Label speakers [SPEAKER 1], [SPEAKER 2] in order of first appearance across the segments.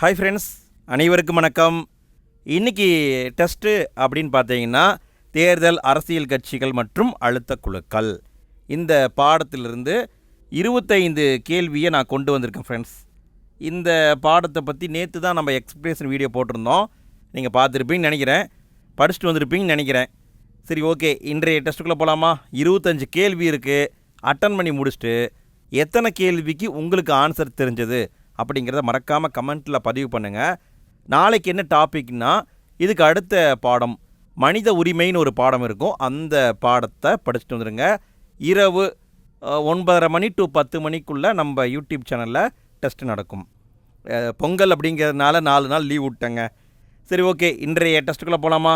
[SPEAKER 1] Hi friends அனைவருக்கும் வணக்கம். இன்னைக்கு டெஸ்ட்டு அப்படின்னு பார்த்தீங்கன்னா தேர்தல் அரசியல் கட்சிகள் மற்றும் அழுத்த குழுக்கள். இந்த பாடத்திலிருந்து இருபத்தைந்து கேள்வியை நான் கொண்டு வந்திருக்கேன் ஃப்ரெண்ட்ஸ் இந்த பாடத்தை பற்றி நேற்று தான் நம்ம எக்ஸ்பிரேஷன் வீடியோ போட்டிருந்தோம். நீங்கள் பார்த்துருப்பீங்கன்னு நினைக்கிறேன். படிச்சுட்டு வந்திருப்பீங்கன்னு நினைக்கிறேன். சரி ஓகே இன்றைய டெஸ்ட்டுக்குள்ளே போகலாமா இருபத்தஞ்சு கேள்வி இருக்குது அட்டன் பண்ணி முடிச்சுட்டு எத்தனை கேள்விக்கு உங்களுக்கு ஆன்சர் தெரிஞ்சது? அப்படிங்கிறத மறக்காமல் கமெண்ட்டில் பதிவு பண்ணுங்கள் நாளைக்கு என்ன டாபிக்னா இதுக்கு அடுத்த பாடம் மனித உரிமைன்னு ஒரு பாடம் இருக்கும். அந்த பாடத்தை படிச்சுட்டு வந்துடுங்க இரவு ஒன்பதரை மணி டு பத்து மணிக்குள்ளே நம்ம யூடியூப் சேனலில் டெஸ்ட் நடக்கும். பொங்கல் அப்படிங்கிறதுனால நாலு நாள் லீவ் விட்டேங்க. சரி ஓகே. இன்றைய டெஸ்ட்டுக்குள்ளே போகலாமா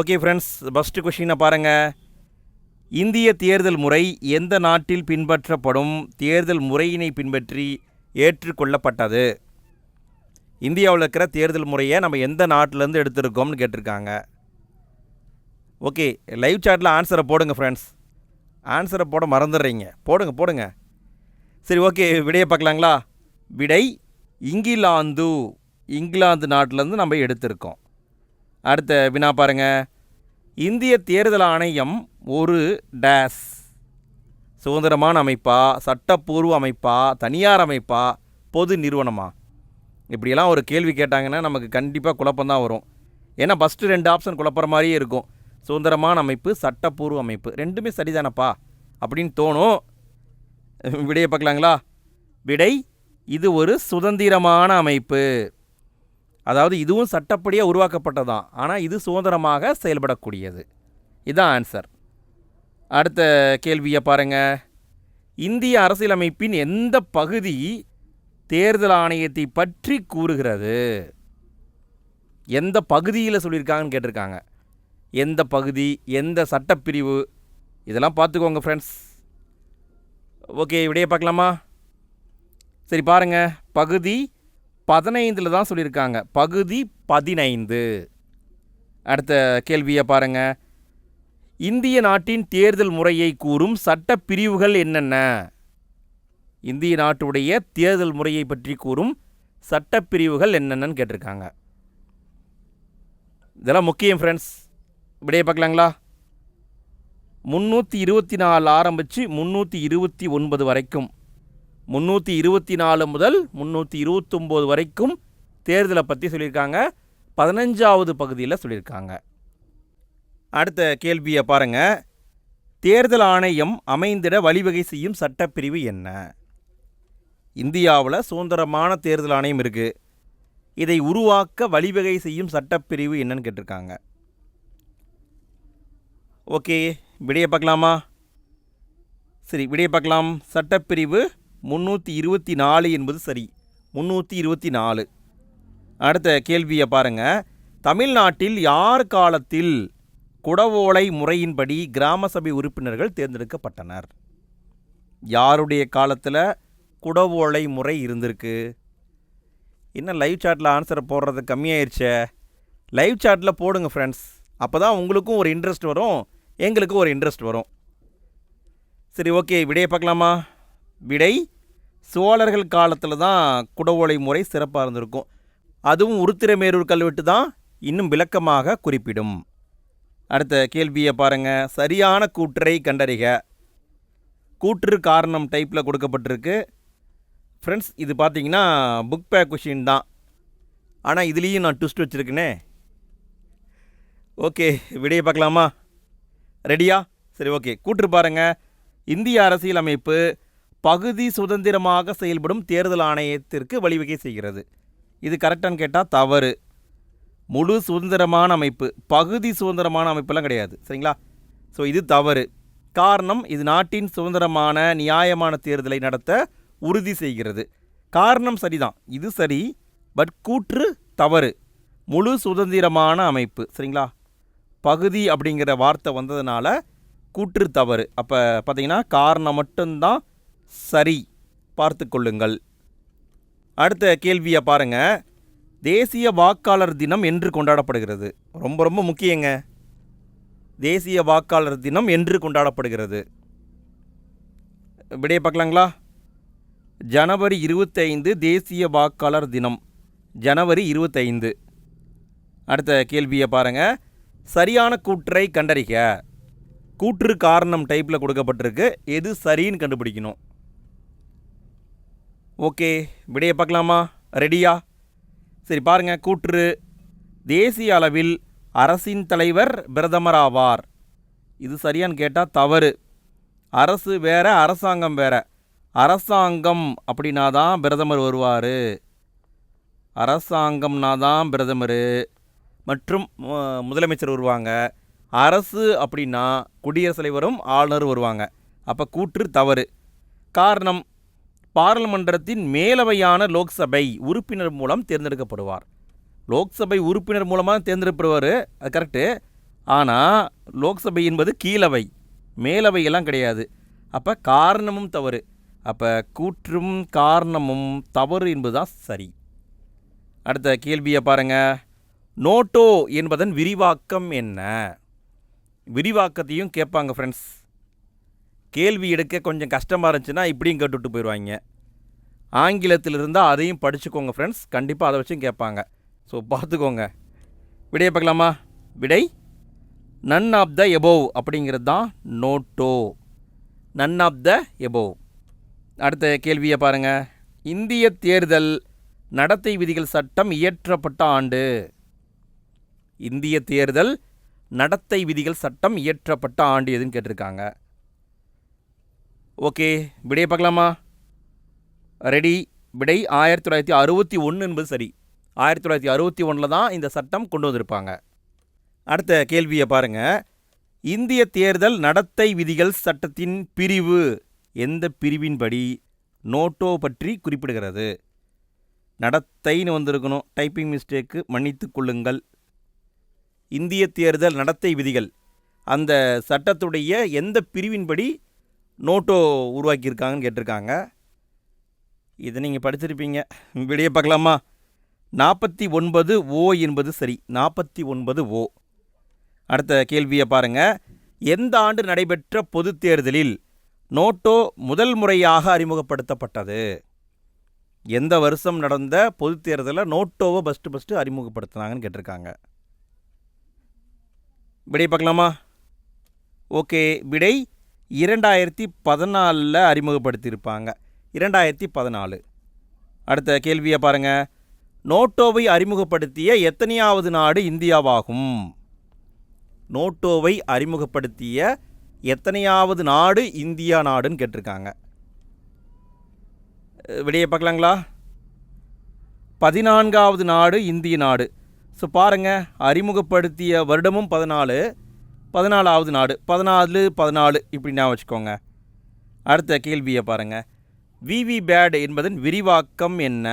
[SPEAKER 1] ஓகே ஃப்ரெண்ட்ஸ் ஃபஸ்ட்டு கொஷினை பாருங்கள் இந்திய தேர்தல் முறை எந்த நாட்டில் பின்பற்றப்படும்? தேர்தல் முறையினை பின்பற்றி ஏற்றுக்கொள்ளப்பட்டது. இந்தியாவில் இருக்கிற தேர்தல் முறையை நம்ம எந்த நாட்டிலேருந்து எடுத்திருக்கோம்னு கேட்டிருக்காங்க. ஓகே லைவ் சாட்டில் ஆன்சரை போடுங்க ஃப்ரெண்ட்ஸ் ஆன்சரை போட மறந்துடுறீங்க. போடுங்க போடுங்க. சரி ஓகே விடையை பார்க்கலாங்களா? விடை இங்கிலாந்து. இங்கிலாந்து நாட்டிலேருந்து நம்ம எடுத்திருக்கோம். அடுத்த வினா பாருங்க. இந்திய தேர்தல் ஆணையம் ஒரு டேஸ் சுதந்திரமான அமைப்பா சட்டப்பூர்வ அமைப்பா தனியார் அமைப்பா பொது நிறுவனமா? இப்படியெல்லாம் ஒரு கேள்வி கேட்டாங்கன்னா நமக்கு கண்டிப்பாக குழப்பம்தான் வரும். ஏன்னா ஃபஸ்ட்டு ரெண்டு ஆப்ஷன் குழப்புற மாதிரியே இருக்கும். சுதந்திரமான அமைப்பு சட்டப்பூர்வ அமைப்பு. ரெண்டுமே சரிதானப்பா? அப்படின்னு தோணும். விடையை பார்க்கலாங்களா? விடை இது ஒரு சுதந்திரமான அமைப்பு. அதாவது இதுவும் சட்டப்படியாக உருவாக்கப்பட்டதான். ஆனால் இது சுதந்திரமாக செயல்படக்கூடியது. இதுதான் ஆன்சர் அடுத்த கேள்வியை பாருங்க. இந்திய அரசியலமைப்பின் எந்த பகுதி தேர்தல் ஆணையத்தை பற்றி கூறுகிறது? எந்த பகுதியில் சொல்லியிருக்காங்கன்னு கேட்டிருக்காங்க. எந்த பகுதி எந்த சட்டப்பிரிவு? இதெல்லாம் பார்த்துக்கோங்க ஃப்ரெண்ட்ஸ் ஓகே இப்படியே பார்க்கலாமா? சரி பாருங்க. பகுதி பதினைந்தில் தான் சொல்லியிருக்காங்க. பகுதி பதினைந்து. அடுத்த கேள்வியை பாருங்கள் இந்திய நாட்டின் தேர்தல் முறையை கூறும் சட்டப்பிரிவுகள் என்னென்ன? இந்திய நாட்டுடைய தேர்தல் முறையை பற்றி கூறும் சட்டப்பிரிவுகள் என்னென்னன்னு கேட்டிருக்காங்க. இதெல்லாம் முக்கியம் ஃப்ரெண்ட்ஸ் விடையை பார்க்கலாங்களா? முந்நூற்றி இருபத்தி நாலு ஆரம்பித்து முந்நூற்றி இருபத்தி ஒன்பது வரைக்கும். முந்நூற்றி இருபத்தி நாலு முதல் முந்நூற்றி இருபத்தொம்போது வரைக்கும் தேர்தலை பற்றி சொல்லியிருக்காங்க. பதினஞ்சாவது பகுதியில் சொல்லியிருக்காங்க. அடுத்த கேள்வியை பாருங்க. தேர்தல் ஆணையம் அமைந்திட வழிவகை செய்யும் சட்டப்பிரிவு என்ன? இந்தியாவில் சுதந்திரமான தேர்தல் ஆணையம் இருக்குது இதை உருவாக்க வழிவகை செய்யும் சட்டப்பிரிவு என்னன்னு கேட்டிருக்காங்க. ஓகே விடைய பார்க்கலாமா? சரி விடைய பார்க்கலாம். சட்டப்பிரிவு முந்நூற்றி இருபத்தி நாலு என்பது சரி. முந்நூற்றி இருபத்தி நாலு. அடுத்த கேள்வியை பாருங்கள் தமிழ்நாட்டில் யார் காலத்தில் குடவோலை முறையின்படி கிராம சபை உறுப்பினர்கள் தேர்ந்தெடுக்கப்பட்டனர். யாருடைய காலத்தில் குடவோலை முறை இருந்திருக்கு? என்ன லைவ் சாட்டில் ஆன்சரை போடுறது கம்மியாயிருச்சே? லைவ் சாட்டில் போடுங்க ஃப்ரெண்ட்ஸ் அப்போ தான் உங்களுக்கும் ஒரு இன்ட்ரெஸ்ட் வரும் எங்களுக்கும் ஒரு இன்ட்ரெஸ்ட் வரும். சரி ஓகே விடையை பார்க்கலாமா? விடை சோழர்கள் காலத்தில் தான் குடவோலை முறை சிறப்பாக இருந்திருக்கும். அதுவும் உருத்திரமேரூர் கல்வெட்டு தான் இன்னும் விளக்கமாக குறிப்பிடும். அடுத்த கேள்வியை பாருங்கள் சரியான கூற்றை கண்டறிக. கூற்று காரணம் டைப்பில் கொடுக்கப்பட்டிருக்கு. ஃப்ரெண்ட்ஸ் இது பார்த்தீங்கன்னா புக் பேக் கொஷின் தான். ஆனால் இதுலேயும் நான் ட்விஸ்ட் வச்சுருக்கேனே. ஓகே விடையை பார்க்கலாமா? ரெடியா சரி ஓகே கூற்று பாருங்கள் இந்திய அரசியலமைப்பு பகுதி சுதந்திரமாக செயல்படும் தேர்தல் ஆணையத்திற்கு வழிவகை செய்கிறது. இது கரெக்டானு கேட்டால் தவறு. முழு சுதந்திரமான அமைப்பு பகுதி சுதந்திரமான அமைப்பெல்லாம் கிடையாது. சரிங்களா? ஸோ இது தவறு. காரணம் இது நாட்டின் சுதந்திரமான நியாயமான தேர்தலை நடத்த உறுதி செய்கிறது. காரணம் சரிதான். இது சரி பட் கூற்று தவறு. முழு சுதந்திரமான அமைப்பு சரிங்களா? பகுதி அப்படிங்கிற வார்த்தை வந்ததுனால கூற்று தவறு. அப்போ பார்த்தீங்கன்னா காரணம் மட்டும்தான் சரி. பார்த்து கொள்ளுங்கள். அடுத்த கேள்வியை பாருங்கள் தேசிய வாக்காளர் தினம் என்று கொண்டாடப்படுகிறது. ரொம்ப ரொம்ப முக்கியங்க. தேசிய வாக்காளர் தினம் என்று கொண்டாடப்படுகிறது. விடையை பார்க்கலாங்களா? ஜனவரி இருபத்தைந்து தேசிய வாக்காளர் தினம். ஜனவரி இருபத்தைந்து. அடுத்த கேள்வியை பாருங்கள் சரியான கூற்றை கண்டறிக. கூற்று காரணம் டைப்பில் கொடுக்கப்பட்டிருக்கு. எது சரின்னு கண்டுபிடிக்கணும். ஓகே விடையை பார்க்கலாமா? ரெடியா சரி பாருங்கள் கூற்று. தேசிய அளவில் அரசின் தலைவர் பிரதமர் ஆவார். இது சரியான்னு கேட்டால் தவறு. அரசு வேற அரசாங்கம் வேற. அரசாங்கம் அப்படின்னா தான் பிரதமர் வருவார். அரசாங்கம்னா தான் பிரதமர். மற்றும் முதலமைச்சர் வருவாங்க. அரசு அப்படின்னா குடியரசுத் தலைவரும் ஆளுநர் வருவாங்க. அப்போ கூற்று தவறு. காரணம் பாராளுமன்றத்தின் மேலவையான லோக்சபை உறுப்பினர் மூலம் தேர்ந்தெடுக்கப்படுவார். லோக்சபை உறுப்பினர் மூலமாக தேர்ந்தெடுப்படுவார் அது கரெக்டு ஆனால் லோக்சபை என்பது கீழவை. மேலவையெல்லாம் கிடையாது. அப்போ காரணமும் தவறு. அப்போ கூற்றும் காரணமும் தவறு என்பதுதான் சரி. அடுத்த கேள்வியை பாருங்க. நோட்டோ என்பதன் விரிவாக்கம் என்ன? விரிவாக்கத்தையும் கேட்பாங்க ஃப்ரெண்ட்ஸ் கேள்வி எடுக்க கொஞ்சம் கஷ்டமாக இருந்துச்சுன்னா இப்படியும் கேட்டுவிட்டு போயிடுவாங்க. ஆங்கிலத்தில் இருந்தால் அதையும் படிச்சுக்கோங்க ஃப்ரெண்ட்ஸ் கண்டிப்பாக அதை வச்சும் கேட்பாங்க. ஸோ பார்த்துக்கோங்க. விடையை பார்க்கலாமா? விடை நன் ஆஃப் த எபோவ் அப்படிங்கிறது தான் நோட்டோ நன் ஆஃப் த எபோவ் அடுத்த கேள்வியை பாருங்கள் இந்திய தேர்தல் நடத்தை விதிகள் சட்டம் இயற்றப்பட்ட ஆண்டு. இந்திய தேர்தல் நடத்தை விதிகள் சட்டம் இயற்றப்பட்ட ஆண்டு எதுன்னு கேட்டிருக்காங்க. ஓகே விடையை பார்க்கலாமா? ரெடி. விடை ஆயிரத்தி தொள்ளாயிரத்தி அறுபத்தி ஒன்று என்பது சரி. ஆயிரத்தி தொள்ளாயிரத்தி அறுபத்தி ஒன்றில் தான் இந்த சட்டம் கொண்டு வந்திருப்பாங்க. அடுத்த கேள்வியை பாருங்கள் இந்திய தேர்தல் நடத்தை விதிகள் சட்டத்தின் பிரிவு. எந்த பிரிவின்படி? நோட்டோ பற்றி குறிப்பிடுகிறது. நடத்தைன்னு வந்திருக்கணும். டைப்பிங் மிஸ்டேக்கு மன்னித்து கொள்ளுங்கள். இந்திய தேர்தல் நடத்தை விதிகள். அந்த சட்டத்துடைய எந்த பிரிவின்படி நோட்டோ உருவாக்கியிருக்காங்கன்னு கேட்டிருக்காங்க. இதை நீங்கள் படிச்சிருப்பீங்க. விடையை பார்க்கலாமா? நாற்பத்தி ஒன்பது ஓ என்பது சரி. நாற்பத்தி ஒன்பது ஓ. அடுத்த கேள்வியை பாருங்கள் எந்த ஆண்டு நடைபெற்ற பொதுத் தேர்தலில் நோட்டோ முதல் முறையாக அறிமுகப்படுத்தப்பட்டது? எந்த வருஷம் நடந்த பொதுத் தேர்தலில் நோட்டோவை ஃபஸ்ட்டு ஃபஸ்ட்டு அறிமுகப்படுத்தினாங்கன்னு கேட்டிருக்காங்க. விடை பார்க்கலாமா? ஓகே. விடை இரண்டாயிரத்தி பதினாலில் அறிமுகப்படுத்தியிருப்பாங்க. இரண்டாயிரத்தி பதினாலு. அடுத்த கேள்வியை பாருங்கள் நோட்டோவை அறிமுகப்படுத்திய எத்தனையாவது நாடு இந்தியாவாகும்? நோட்டோவை அறிமுகப்படுத்திய எத்தனையாவது நாடு இந்தியா நாடுன்னு கேட்டிருக்காங்க. விடையை பார்க்கலாங்களா? பதினான்காவது நாடு இந்திய நாடு. ஸோ பாருங்கள் அறிமுகப்படுத்திய வருடமும் பதினாலு பதினாலாவது நாடு. பதினாலு பதினாலு இப்படின்னா வச்சுக்கோங்க. அடுத்த கேள்வியை பாருங்கள் விவி பேட் என்பதன் விரிவாக்கம் என்ன?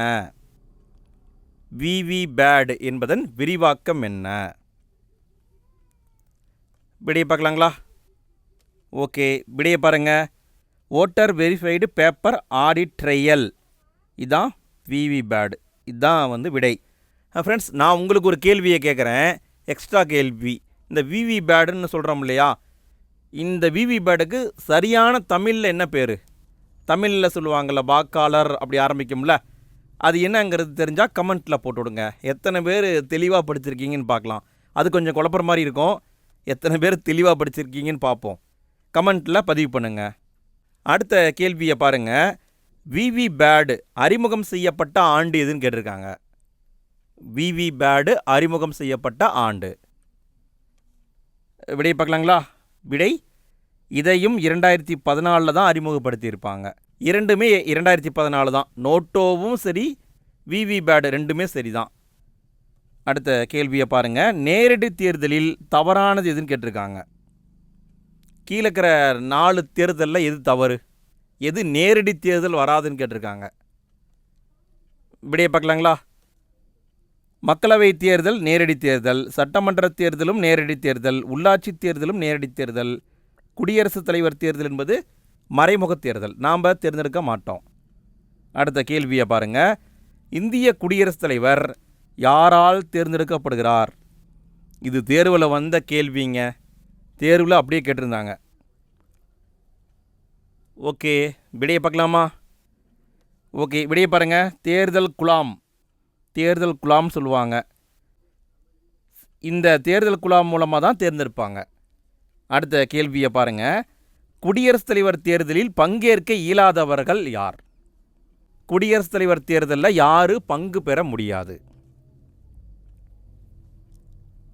[SPEAKER 1] விவி பேட் என்பதன் விரிவாக்கம் என்ன? விடையை பார்க்கலாங்களா? ஓகே விடையை பாருங்கள் voter verified paper audit trail இதுதான் விவி பேட் இதுதான் வந்து விடை. ஃப்ரெண்ட்ஸ் நான் உங்களுக்கு ஒரு கேள்வியை கேட்குறேன். எக்ஸ்ட்ரா கேள்வி. இந்த விவி பேடுன்னு சொல்கிறோம் இல்லையா? இந்த விவி பேடுக்கு சரியான தமிழில் என்ன பேர்? தமிழில் சொல்லுவாங்கள்ல வாக்காளர் அப்படி ஆரம்பிக்கும்ல. அது என்னங்கிறது தெரிஞ்சால் கமெண்ட்டில் போட்டுவிடுங்க. எத்தனை பேர் தெளிவாக படிச்சிருக்கீங்கன்னு பார்க்கலாம். அது கொஞ்சம் குழப்புற மாதிரி இருக்கும். எத்தனை பேர் தெளிவாக படிச்சிருக்கீங்கன்னு பார்ப்போம். கமெண்ட்டில் பதிவு பண்ணுங்கள் அடுத்த கேள்வியை பாருங்கள் விவி பேடு அறிமுகம் செய்யப்பட்ட ஆண்டு எதுன்னு கேட்டிருக்காங்க. விவி பேடு அறிமுகம் செய்யப்பட்ட ஆண்டு. விடையை பார்க்கலாங்களா? விடை இதையும் இரண்டாயிரத்தி பதினாலில் தான் அறிமுகப்படுத்தியிருப்பாங்க. இரண்டுமே இரண்டாயிரத்தி பதினாலு தான். நோட்டோவும் சரி விவி பேடு ரெண்டுமே சரி தான் அடுத்த கேள்வியை பாருங்கள் நேரடி தேர்தலில் தவறானது எதுன்னு கேட்டிருக்காங்க. கீழே இருக்கிற நாலு தேர்தலில் எது தவறு? எது நேரடி தேர்தல் வராதுன்னு கேட்டிருக்காங்க. விடையை பார்க்கலாங்களா? மக்களவைத் தேர்தல் நேரடி தேர்தல் சட்டமன்ற தேர்தலும் நேரடி தேர்தல் உள்ளாட்சி தேர்தலும் நேரடி தேர்தல் குடியரசுத் தலைவர் தேர்தல் என்பது மறைமுக தேர்தல். நாம் தேர்ந்தெடுக்க மாட்டோம். அடுத்த கேள்வியை பாருங்கள் இந்திய குடியரசுத் தலைவர் யாரால் தேர்ந்தெடுக்கப்படுகிறார்? இது தேர்வில் வந்த கேள்விங்க. தேர்வில் அப்படியே கேட்டிருந்தாங்க. ஓகே விடையை பார்க்கலாமா? ஓகே விடையை பாருங்கள் தேர்தல் குலாம் தேர்தல் குழாம் சொல்லுவாங்க. இந்த தேர்தல் குழாம் மூலமாக தான் தேர்ந்தெடுப்பாங்க. அடுத்த கேள்வியை பாருங்கள் குடியரசுத் தலைவர் தேர்தலில் பங்கேற்க இயலாதவர்கள் யார்? குடியரசுத் தலைவர் தேர்தலில் யார் பங்கு பெற முடியாது?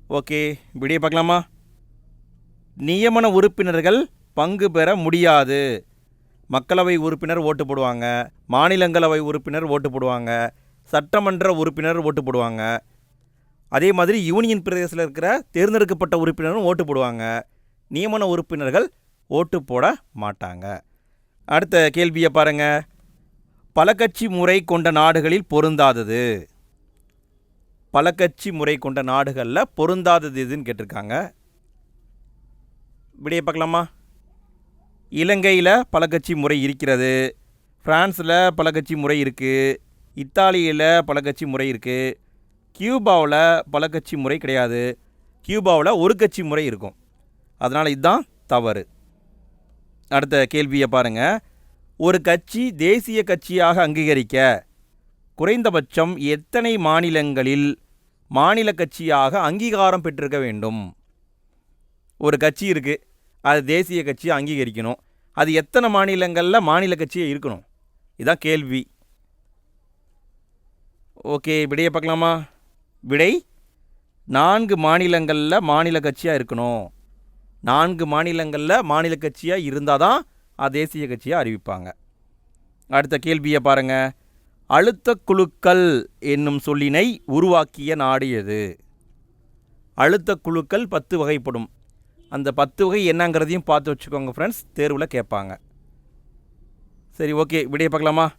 [SPEAKER 1] ஓகே விடிய பார்க்கலாமா? நியமன உறுப்பினர்கள் பங்கு பெற முடியாது. மக்களவை உறுப்பினர் ஓட்டு போடுவாங்க. மாநிலங்களவை உறுப்பினர் ஓட்டு போடுவாங்க. சட்டமன்ற உறுப்பினர் ஓட்டு போடுவாங்க. அதே மாதிரி யூனியன் பிரதேசத்தில் இருக்கிற தேர்ந்தெடுக்கப்பட்ட உறுப்பினரும் ஓட்டு போடுவாங்க. நியமன உறுப்பினர்கள் ஓட்டு போட மாட்டாங்க. அடுத்த கேள்வியை பாருங்கள் பல கட்சி முறை கொண்ட நாடுகளில் பொருந்தாதது. பல கட்சி முறை கொண்ட நாடுகளில் பொருந்தாதது எதுன்னு கேட்டிருக்காங்க. இப்படியே பார்க்கலாமா? இலங்கையில் பல கட்சி முறை இருக்கிறது. ஃப்ரான்ஸில் பல கட்சி முறை இருக்குது இத்தாலியில் பல கட்சி முறை இருக்குது கியூபாவில் பல கட்சி முறை கிடையாது. கியூபாவில் ஒரு கட்சி முறை இருக்கும். அதனால் இதுதான் தவறு. அடுத்த கேள்வியை பாருங்கள் ஒரு கட்சி தேசிய கட்சியாக அங்கீகரிக்க குறைந்தபட்சம் எத்தனை மாநிலங்களில் மாநில கட்சியாக அங்கீகாரம் பெற்றிருக்க வேண்டும்? ஒரு கட்சி இருக்குது அது தேசிய கட்சியை அங்கீகரிக்கணும். அது எத்தனை மாநிலங்களில் மாநில கட்சியை இருக்கணும்? இதுதான் கேள்வி. ஓகே விடையை பார்க்கலாமா? விடை நான்கு மாநிலங்களில் மாநில கட்சியாக இருக்கணும். நான்கு மாநிலங்களில் மாநில கட்சியாக இருந்தால் தான் அது தேசிய கட்சியாக அறிவிப்பாங்க. அடுத்த கேள்வியை பாருங்கள் அழுத்த குழுக்கள் என்னும் சொல்லினை உருவாக்கிய நாடு எது? அழுத்த குழுக்கள் பத்து வகைப்படும். அந்த பத்து வகை என்னங்கிறதையும் பார்த்து வச்சுக்கோங்க ஃப்ரெண்ட்ஸ் தேர்வில் கேட்பாங்க. சரி ஓகே விடைய பார்க்கலாமா?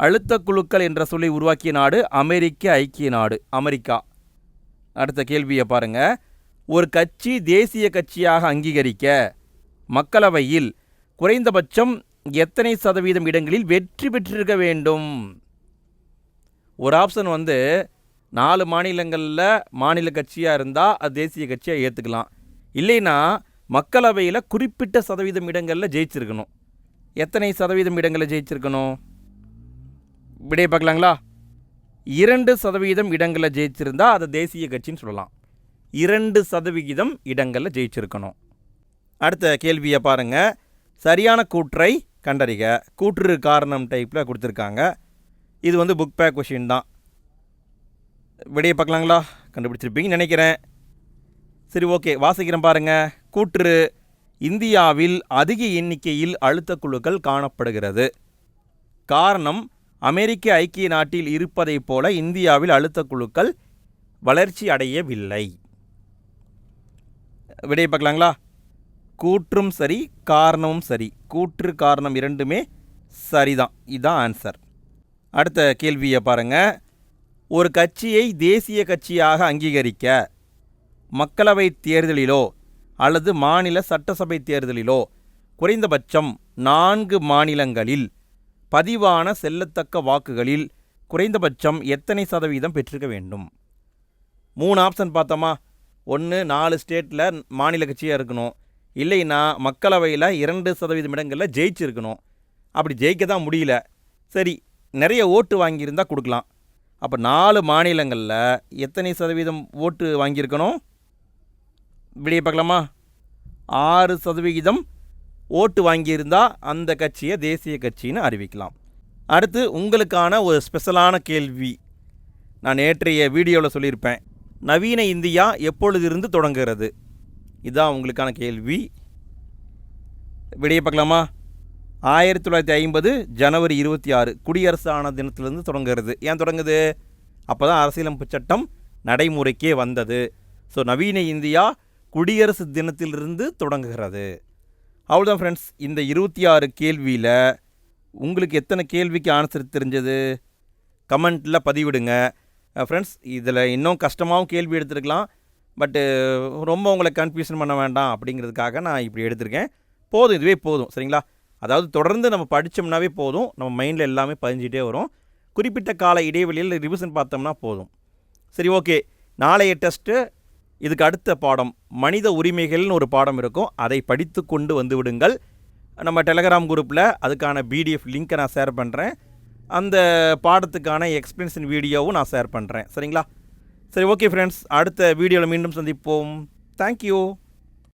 [SPEAKER 1] அழுத்த குழுக்கள் என்ற சொல்லை உருவாக்கிய நாடு அமெரிக்க ஐக்கிய நாடு அமெரிக்கா. அடுத்த கேள்வியை பாருங்கள் ஒரு கட்சி தேசிய கட்சியாக அங்கீகரிக்க மக்களவையில் குறைந்தபட்சம் எத்தனை சதவீதம் இடங்களில் வெற்றி பெற்றிருக்க வேண்டும்? ஒரு ஆப்ஷன் வந்து நாலு மாநிலங்களில் மாநில கட்சியாக இருந்தால் அது தேசிய கட்சியாக ஏற்றுக்கலாம் இல்லைன்னா மக்களவையில் குறிப்பிட்ட சதவீதம் இடங்களில் ஜெயிச்சிருக்கணும். எத்தனை சதவீதம் இடங்களில் ஜெயிச்சிருக்கணும்? விடைய பார்க்கலாங்களா? இரண்டு சதவிகிதம் இடங்களில் ஜெயிச்சிருந்தா அதை தேசிய கட்சின்னு சொல்லலாம். இரண்டு சதவிகிதம் இடங்களில் ஜெயிச்சிருக்கணும். அடுத்த கேள்வியை பாருங்கள் சரியான கூற்றை கண்டறிக. கூற்று காரணம் டைப்பில் கொடுத்துருக்காங்க. இது வந்து புக் பேக் கொஷின் தான். விடையை பார்க்கலாங்களா? கண்டுபிடிச்சிருப்பீங்கன்னு நினைக்கிறேன். சரி ஓகே வாசிக்கிறேன் பாருங்கள் கூற்று இந்தியாவில் அதிக எண்ணிக்கையில் அழுத்த குழுக்கள் காணப்படுகிறது. காரணம் அமெரிக்க ஐக்கிய நாட்டில் இருப்பதைப் போல இந்தியாவில் அழுத்த குழுக்கள் வளர்ச்சி அடையவில்லை. விடைய பார்க்கலாங்களா? கூற்றும் சரி காரணமும் சரி. கூற்று காரணம் இரண்டுமே சரிதான். இதுதான் ஆன்சர் அடுத்த கேள்வியை பாருங்கள் ஒரு கட்சியை தேசிய கட்சியாக அங்கீகரிக்க மக்களவை தேர்தலிலோ அல்லது மாநில சட்டசபை தேர்தலிலோ குறைந்தபட்சம் நான்கு மாநிலங்களில் பதிவான செல்லத்தக்க வாக்குகளில் குறைந்தபட்சம் எத்தனை சதவீதம் பெற்றிருக்க வேண்டும்? மூணு ஆப்ஷன் பார்த்தோமா? ஒன்று நாலு ஸ்டேட்டில் மாநில கட்சியாக இருக்கணும். இல்லைன்னா மக்களவையில் இரண்டு சதவீதம் இடங்களில் ஜெயிச்சிருக்கணும். அப்படி ஜெயிக்க தான் முடியல. சரி நிறைய ஓட்டு வாங்கியிருந்தால் கொடுக்கலாம். அப்போ நாலு மாநிலங்களில் எத்தனை சதவீதம் ஓட்டு வாங்கியிருக்கணும்? விடிய பார்க்கலாமா? ஆறு சதவிகிதம் ஓட்டு வாங்கியிருந்தால் அந்த கட்சியை தேசிய கட்சின்னு அறிவிக்கலாம். அடுத்து உங்களுக்கான ஒரு ஸ்பெஷலான கேள்வி. நான் நேற்றைய வீடியோவில் சொல்லியிருப்பேன். நவீன இந்தியா எப்பொழுதிருந்து தொடங்குகிறது? இதுதான் உங்களுக்கான கேள்வி. விடைய பார்க்கலாமா? ஆயிரத்தி தொள்ளாயிரத்தி ஐம்பது ஜனவரி இருபத்தி ஆறு குடியரசு ஆன தினத்திலிருந்து தொடங்குகிறது. ஏன் தொடங்குது? அப்போ தான் அரசியலமைப்பு சட்டம் நடைமுறைக்கே வந்தது. ஸோ நவீன இந்தியா குடியரசு தினத்திலிருந்து தொடங்குகிறது. அவ்வளோதான் ஃப்ரெண்ட்ஸ் இந்த இருபத்தி ஆறு கேள்வியில் உங்களுக்கு எத்தனை கேள்விக்கு ஆன்சர் தெரிஞ்சது? கமெண்ட்டில் பதிவிடுங்க. ஃப்ரெண்ட்ஸ் இதில் இன்னும் கஷ்டமாகவும் கேள்வி எடுத்துருக்கலாம். பட்டு ரொம்ப உங்களை கன்ஃபியூஷன் பண்ண வேண்டாம் அப்படிங்கிறதுக்காக நான் இப்படி எடுத்திருக்கேன். போதும் இதுவே போதும் சரிங்களா? அதாவது தொடர்ந்து நம்ம படித்தோம்னாவே போதும். நம்ம மைண்டில் எல்லாமே பதிஞ்சிட்டே வரும். குறிப்பிட்ட கால இடைவெளியில் ரிவிஷன் பார்த்தோம்னா போதும். சரி ஓகே நாளைய டெஸ்ட்டு இதுக்கு அடுத்த பாடம் மனித உரிமைகள்னு ஒரு பாடம் இருக்கும். அதை படித்து கொண்டு வந்து விடுங்கள். நம்ம டெலகிராம் குரூப்பில் அதுக்கான பிடிஎஃப் லிங்க்கை நான் ஷேர் பண்ணுறேன் அந்த பாடத்துக்கான எக்ஸ்பிளன்ஷன் வீடியோவும் நான் ஷேர் பண்ணுறேன் சரிங்களா? சரி ஓகே ஃப்ரெண்ட்ஸ் அடுத்த வீடியோவில் மீண்டும் சந்திப்போம். தேங்க்யூ